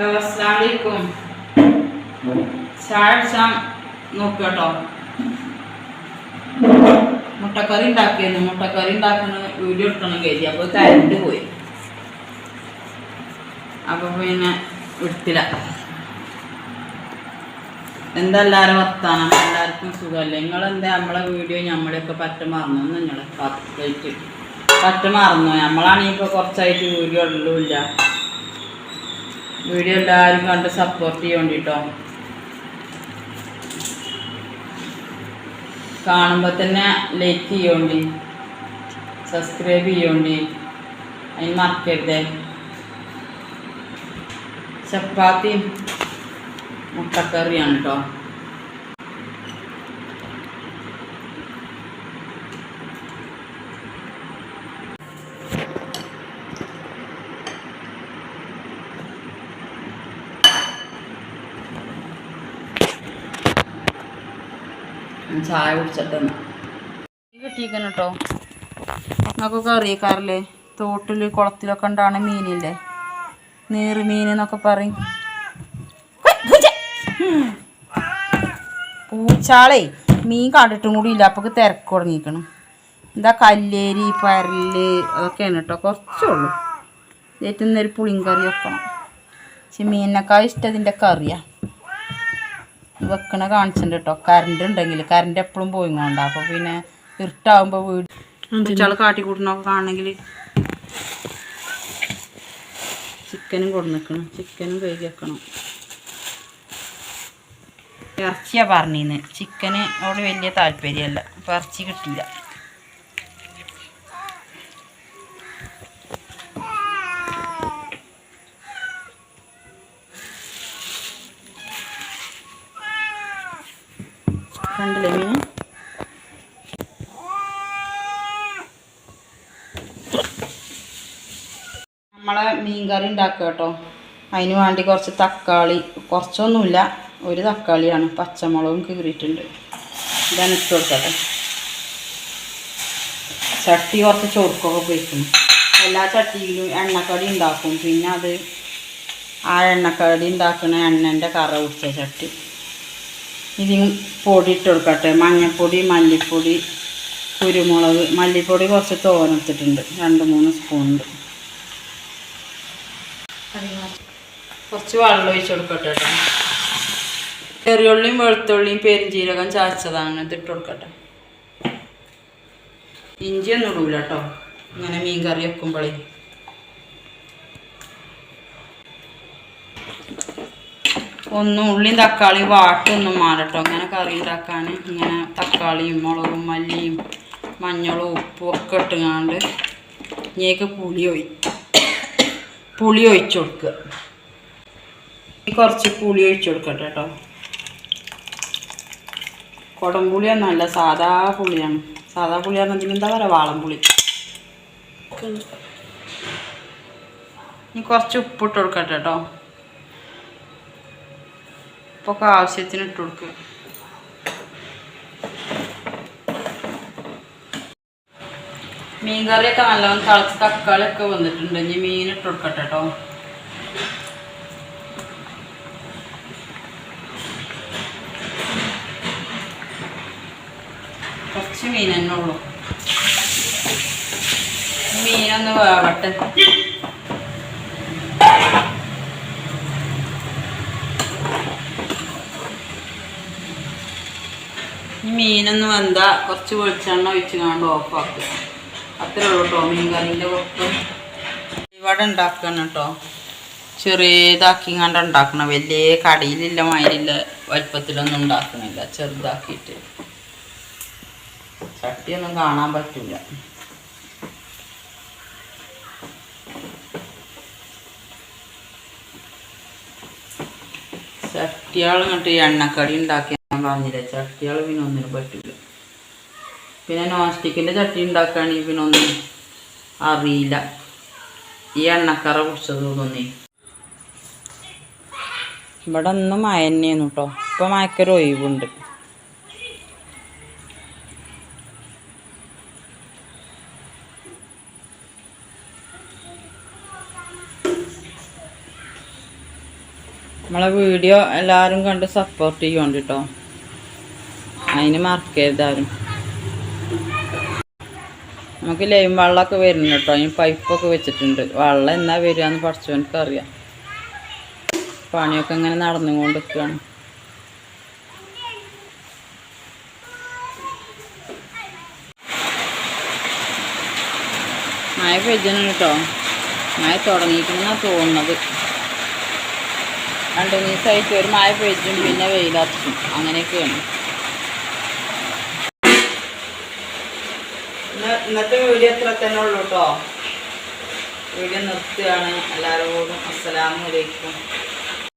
Hello അസ്സാം വലൈക്കും ചായ അടിച്ചാൽ നോക്കുക കേട്ടോ മുട്ടക്കറി ഉണ്ടാക്കിയിരുന്നു. മുട്ടക്കറി ഉണ്ടാക്കുന്ന വീഡിയോ എടുക്കണം കരുതി. അപ്പോൾ കരണ്ട് പോയി. അപ്പോൾ പിന്നെ എടുത്തില്ല. എന്താ എല്ലാവരും വർത്താനം? എല്ലാവർക്കും സുഖമല്ലേ? നിങ്ങളെന്താ? നമ്മളെ വീഡിയോ നമ്മളെയൊക്കെ പറ്റ മറന്നു. നിങ്ങളെ പറ്റായിട്ട് പറ്റ മറന്നു. നമ്മളാണെങ്കിൽ ഇപ്പോൾ കുറച്ചായിട്ട് വീഡിയോ ഉള്ളില്ല വീഡിയോ എല്ലാവരും കണ്ട് സപ്പോർട്ട് ചെയ്യോണ്ടിട്ടോ കാണുമ്പോൾ തന്നെ ലൈക്ക് ചെയ്യോണ്ടി സബ്സ്ക്രൈബ് ചെയ്യോണ്ടി അതിന് മറക്കരുതേ. ചപ്പാത്തിയും മുട്ടക്കറിയാണ് കേട്ടോ ചായ കുടിച്ചിട്ടെന്ന് കിട്ടിയിരിക്കണം കേട്ടോ നമുക്കൊക്കെ അറിയിക്കാറില്ലേ? തോട്ടിൽ കുളത്തിലൊക്കെ ഉണ്ടാണ് മീനില്ലേ? നീറ് മീൻ എന്നൊക്കെ പറയും. പൂച്ചാളേ മീൻ കണ്ടിട്ടും കൂടി ഇല്ല. അപ്പൊക്ക് തിരക്ക് തുടങ്ങിക്കണം എന്താ കല്ലേരി പരൽ അതൊക്കെയാണ് കേട്ടോ കുറച്ചേ ഉള്ളൂ ഏറ്റവും നേരം പുളിയും കറി വെക്കണം. പക്ഷെ മീനിനേക്കാൾ ഇഷ്ടം ഇതിന്റെ കറിയാ. വെക്കണ കാണിച്ചിട്ടുണ്ട് കേട്ടോ കറണ്ട് ഉണ്ടെങ്കിൽ കറണ്ട് എപ്പോഴും പോയി കൊണ്ടാ അപ്പോൾ പിന്നെ ഇരുട്ടാവുമ്പോൾ വീട് കാട്ടി കാട്ടിക്കൂട്ടണൊക്കെ കാണണമെങ്കിൽ ചിക്കനും കൊടുന്നിക്കണം ചിക്കനും കഴുകി വെക്കണം. ഇറച്ചിയാ പറഞ്ഞിന്ന് ചിക്കന് അവിടെ വലിയ താല്പര്യമല്ല. അപ്പോൾ ഇറച്ചി കിട്ടിയില്ല. കണ്ടില്ലേ മീൻ? നമ്മളെ മീൻ കറി ഉണ്ടാക്കുക കേട്ടോ. അതിന് വേണ്ടി കുറച്ച് തക്കാളി കുറച്ചൊന്നുമില്ല ഒരു തക്കാളിയാണ്. പച്ചമുളകും കീറിയിട്ടുണ്ട്. ഇതാണ് ഇട്ട് കൊടുക്കട്ടെ ചട്ടി കുറച്ച് ചൊറുക്കൊക്കെ പോയിക്കും എല്ലാ ചട്ടിയിലും എണ്ണക്കടി ഉണ്ടാക്കും. പിന്നെ അത് ആ എണ്ണക്കടി ഉണ്ടാക്കുന്ന എണ്ണന്റെ കറ കുടിച്ച ചട്ടി. ഇതിന് പൊടി ഇട്ട് കൊടുക്കട്ടെ. മഞ്ഞൾപ്പൊടി മല്ലിപ്പൊടി കുരുമുളക്. മല്ലിപ്പൊടി കുറച്ച് തോനെടുത്തിട്ടുണ്ട് രണ്ട് മൂന്ന് സ്പൂണുണ്ട് കുറച്ച് വെള്ളം ഒഴിച്ച് കൊടുക്കട്ടെ കേട്ടോ. ചെറിയുള്ളിയും വെളുത്തുള്ളിയും പെരിഞ്ചീരകം ചാച്ചതാണ് ഇതിട്ട് കൊടുക്കട്ടെ. ഇഞ്ചിയൊന്നും ഇടൂല കേട്ടോ. ഇങ്ങനെ മീൻ കറി വെക്കുമ്പോഴേ ഒന്നും ഉള്ളിയും തക്കാളിയും വാട്ടൊന്നും മാറട്ടോ. ഇങ്ങനെ കറി ഉണ്ടാക്കാൻ ഇങ്ങനെ തക്കാളിയും മുളകും മല്ലിയും മഞ്ഞളും ഉപ്പും ഒക്കെ ഇട്ടുങ്ങാണ്ട് ഇനിയൊക്കെ പുളി ഒഴി പുളി ഒഴിച്ചു കൊടുക്കുക. കുറച്ച് പുളി ഒഴിച്ചു കൊടുക്കട്ടെ കേട്ടോ. കുടംപുളിയൊന്നുമല്ല സാധാ പുളിയാണ്. സാധാ പുളി ആണെങ്കിൽ എന്താ പറയുക? വാളംപുളി ഇനി കുറച്ച് ഉപ്പിട്ട് കൊടുക്കട്ടെ കേട്ടോ. ഉപ്പൊക്കെ ആവശ്യത്തിന് ഇട്ട് കൊടുക്കുക മീൻ കറിയൊക്കെ നല്ലോണം തിളച്ച് തക്കാളിയൊക്കെ വന്നിട്ടുണ്ട്. ഇനി മീൻ ഇട്ട് കൊടുക്കട്ടെ കേട്ടോ കുറച്ച് മീൻ തന്നെ ഉള്ളൂ. മീനൊന്ന് വേവട്ടെ. ഈ മീനൊന്ന് വെന്ത കുറച്ച് വെളിച്ചെണ്ണ ഒഴിച്ച് കണ്ട് ഓഫാക്കുക അത്രേ ഉള്ളൂ കേട്ടോ മീൻ കറിന്റെ പുറത്ത് ഇവിടെ ഉണ്ടാക്കണം കേട്ടോ ചെറിയതാക്കി കണ്ട് ഉണ്ടാക്കണം. വലിയ കടയിലില്ല മയിലില്ല വലിപ്പത്തിലൊന്നും ഉണ്ടാക്കണില്ല. ചെറുതാക്കിയിട്ട്. ചട്ടിയൊന്നും കാണാൻ പറ്റില്ല. ചട്ടിയാൾ ഇങ്ങോട്ട് എണ്ണക്കടി ഉണ്ടാക്കി ഞാൻ പറഞ്ഞില്ല ചട്ടികൾ പിന്നെ ഒന്നിനും പറ്റില്ല. പിന്നെ നോൺ സ്റ്റിക്കിന്റെ ചട്ടി ഉണ്ടാക്കുകയാണെങ്കിൽ പിന്നെ ഒന്നും അറിയില്ല. ഈ എണ്ണക്കറ കുടിച്ചത് തോന്നി ഇവിടെ ഒന്നും മഴ കേട്ടോ. ഇപ്പം മഴക്കൊരു ഒഴിവുണ്ട്. നമ്മളെ വീഡിയോ എല്ലാവരും കണ്ട് സപ്പോർട്ട് ചെയ്യുന്നുണ്ട് കേട്ടോ. അതിന് മറക്കരുത് ആരും നമുക്ക് ലൈം വെള്ളമൊക്കെ വരുന്നു കേട്ടോ. അതിന് പൈപ്പൊക്കെ വെച്ചിട്ടുണ്ട്. വെള്ളം എന്നാ വരിക എന്ന് പഠിച്ചവനക്ക് അറിയാം പണിയൊക്കെ ഇങ്ങനെ നടന്നുകൊണ്ട് നിൽക്കുകയാണ് മഴ പെയ്യണം കേട്ടോ. മഴ തുടങ്ങിയിരിക്കണമെന്നാണ് തോന്നുന്നത്. രണ്ട് ദിവസമായിട്ട് ഒരു മഴ പെയ്യും പിന്നെ വെയിലത്തും അങ്ങനെയൊക്കെയാണ്. ഇന്നത്തെ വീഡിയോ അത്ര തന്നെ ഉള്ളൂ കേട്ടോ വീഡിയോ നിർത്തുകയാണ്. എല്ലാവരോടും അസ്സലാമു അലൈക്കും.